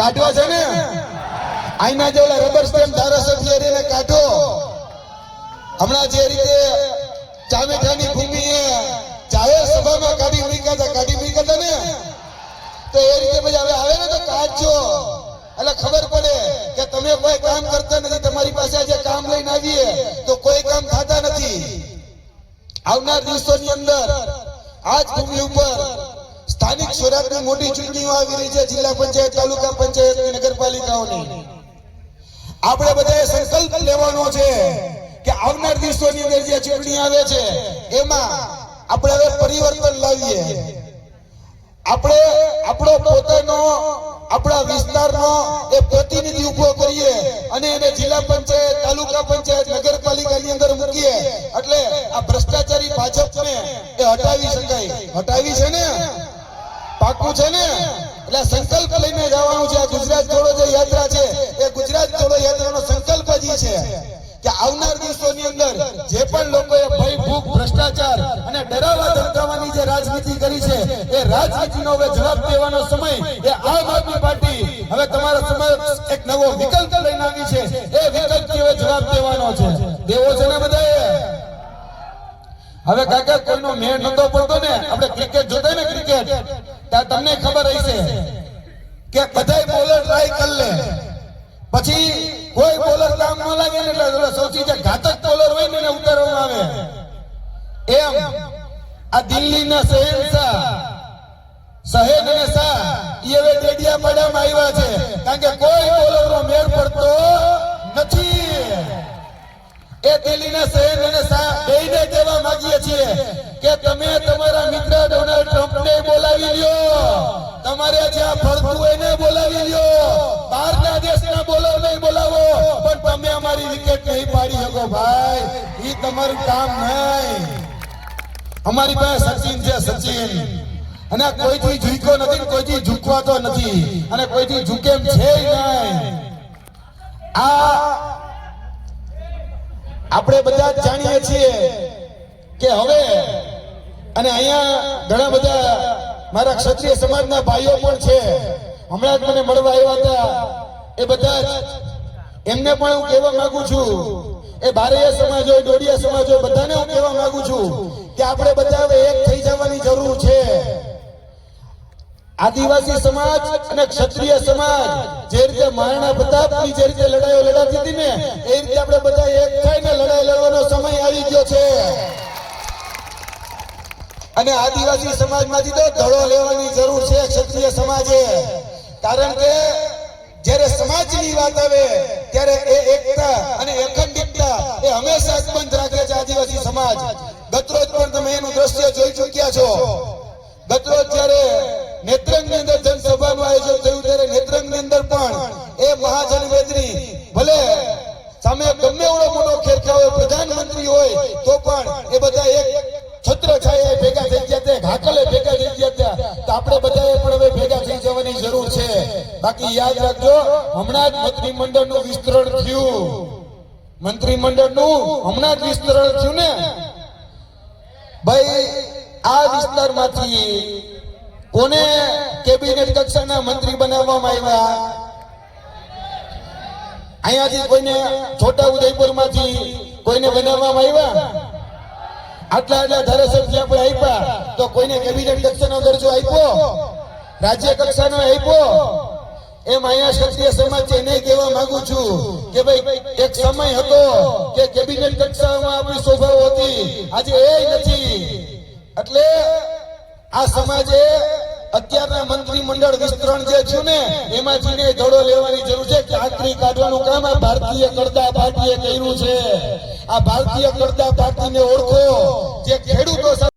કાઢવા છે ને? આઈના જે રબર સ્ટેમ્પ ધારાસભ્ય એને કાઢો. હમણાં જે રીતે ચામેઠાની ભૂમિએ જાહેર સભામાં કાઢી મૂક્યા હતા, કાઢી મૂક્યા હતા ને? તો એ રીતે પછી હવે આવે ને તો કાઢજો. એટલે ખબર પડે કે તમે કોઈ કામ કરતા નથી, તમારી પાસે આજે કામ લઈને આવીએ તો કોઈ કામ થતા નથી. આવનાર દિવસોની અંદર આજ ભૂમિ ઉપર સ્થાનિક સ્વરાજની મોટી ચૂંટણીઓ આવી રહી છે જિલ્લા પંચાયત, તાલુકા પંચાયત નગરપાલિકાઓની. આપણે બધાએ સંકલ્પ લેવાનો છે કે આવનાર દિવસોની અંદર જે ચૂંટણી આવે છે, એમાં આપણે હવે પરિવર્તન લાવીએ. આપણે આપણો પોતાનો, આપણા વિસ્તારનો એ પ્રતિનિધિ ઊભો કરીએ અને એને જિલ્લા પંચાયત, તાલુકા પંચાયત, નગરપાલિકાની અંદર મૂકીએ. એટલે આ ભ્રષ્ટાચારી ભાજપને એ હટાવી શકાય. હટાવી પાકું છે ને? એટલે સંકલ્પ લઈને જવાનું છે. ગુજરાત જોડો જે યાત્રા છે, એ ગુજરાત જોડો યાત્રાનો સંકલ્પ જ છે કે આવનાર દિવસોની અંદર જે પણ લોકોએ ભય, ભૂખ, ભ્રષ્ટાચાર અને ડરાવા ધમકાવાની જે રાજનીતિ કરી છે, એ રાજનીતિનો હવે જવાબ દેવાનો સમય એ આમ આદમી પાર્ટી હવે તમારા સમક્ષ એક નવો વિકલ્પ લઈને આવી છે. એ વિકલ્પથી હવે જવાબ દેવાનો છે. દેવો છે ને બધાએ? હવે કાકા, કોઈનો મેળ નતો પડતો ને? આપણે ક્રિકેટ જોતા ને ક્રિકેટ? ત્યાં તમને ખબર હશે કે બધાય બોલર ટ્રાય કરી લે. પછી કોઈ બોલર કામ ન લાગે ને એટલે સૌથી જે ઘાતક બોલર હોય ને એને ઉતારવામાં આવે. એમ આ દિલ્હીના શહેનશાહ શહેન અને શાહ એ હવે ડેડિયા પાડામાં આવ્યા છે. કારણ કે કોઈ બોલરનો મેળ પડતો નથી. એ દિલ્હીના શહેન અને શાહ બેને કહેવા માંગીએ છીએ કે તમે તમારા મિત્ર ડોનાલ્ડ ટ્રમ્પને બોલાવી લ્યો. તમારે જ્યાં ફરતું એને બોલાવી લ્યો. બહારના દેશના બોલાવો બોલાવો. પણ તમે અમારી વિકેટ નહીં પાડી શકો ભાઈ. ઈ તમારું કામ નહીં. અમારી પાસે સચિન છે, સચિન. અને કોઈથી ઝૂકો નથી કોઈથી ઝૂકવાતો નથી. અને કોઈથી ઝૂકેમ છે નહીં. આ આપણે બધા જાણીએ છીએ કે હવે, અને અહીંયા ઘણા બધા મારા ક્ષત્રિય સમાજના ભાઈઓ પણ છે. હમણાં જ મને મળવા આવ્યા હતા. એ બધા એમને પણ હું કહેવા માંગુ છું. એ બારૈયા સમાજ હોય ડોડિયા સમાજ હોય બધાને હું કહેવા માંગુ છું કે આપણે બધા એક થઈ જવાની જરૂર છે. આદિવાસી સમાજ અને ક્ષત્રિય સમાજ જે રીતે મહારાણા પ્રતાપની જે રીતે લડાઈઓ લડાતી હતી ને, એ રીતે આપણે બધા એક થઈને લડાઈ લડવાનો સમય આવી ગયો છે. અને આદિવાસી સમાજમાંથી તો ધડો લેવાની જરૂર છે ક્ષત્રિય સમાજે. કારણ કે જ્યારે સમાજની વાત આવે, ત્યારે એ એકતા અને અખંડિતતા એ હંમેશા અકબંધ રાખે છે આદિવાસી સમાજ. ગતરોજ પણ તમે એનું દ્રશ્ય જોઈ ચૂક્યા છો. ગતરોજ જ્યારે નેત્રંગની અંદર જનસભાનું આયોજન થયું, ત્યારે નેત્રંગની અંદર પણ એ મહાજન વેદની ભલે સામે ગમે એવડો મોટો ખેરખા હોય, પ્રધાનમંત્રી હોય, તો પણ એ બધા એક છત્ર છાયા ભેગા થઈ ગયા તે, ઘાકલે ભેગા થઈ ગયા તે તો આપણે બધાએ પણ હવે ભેગા થઈ જવાની જરૂર છે. બાકી યાદ રાખજો, હમણાં જ મંત્રીમંડળનું વિસ્તરણ થયું. મંત્રીમંડળનું હમણાં જ વિસ્તરણ થયું ને? ભાઈ, આ વિસ્તારમાંથી કોને કેબિનેટ કક્ષાના મંત્રી બનાવવામાં આવ્યા? અહીંયાથી કોઈને છોટા ઉદયપુરમાંથી કોઈને બનાવવામાં આવ્યા? આટલા આટલા ધારાસભ્ય આપણે આપ્યા, તો કોઈને કેબિનેટ કક્ષાનો દરજ્જો આપ્યો? રાજ્ય કક્ષાનો આપ્યો? એમ અહીંયા ક્ષત્રિય સમાજ છે એને કહેવા માંગુ છું કે ભાઈ, એક સમય હતો કે કેબિનેટ કક્ષામાં આપણી શોભાઓ હતી. આજે એ નથી. એટલે આ સમાજે અત્યારના મંત્રી મંડળ વિસ્તરણ જે છે ને, એમાં ને ધડો લેવાની જરૂર છે કે ચાકરી કાઢવાનું કામ આ ભારતીય કરતા પાર્ટીએ કર્યું છે. આ ભારતીય કરતા પાર્ટીને ઓળખો. જે ખેડૂતો સાથે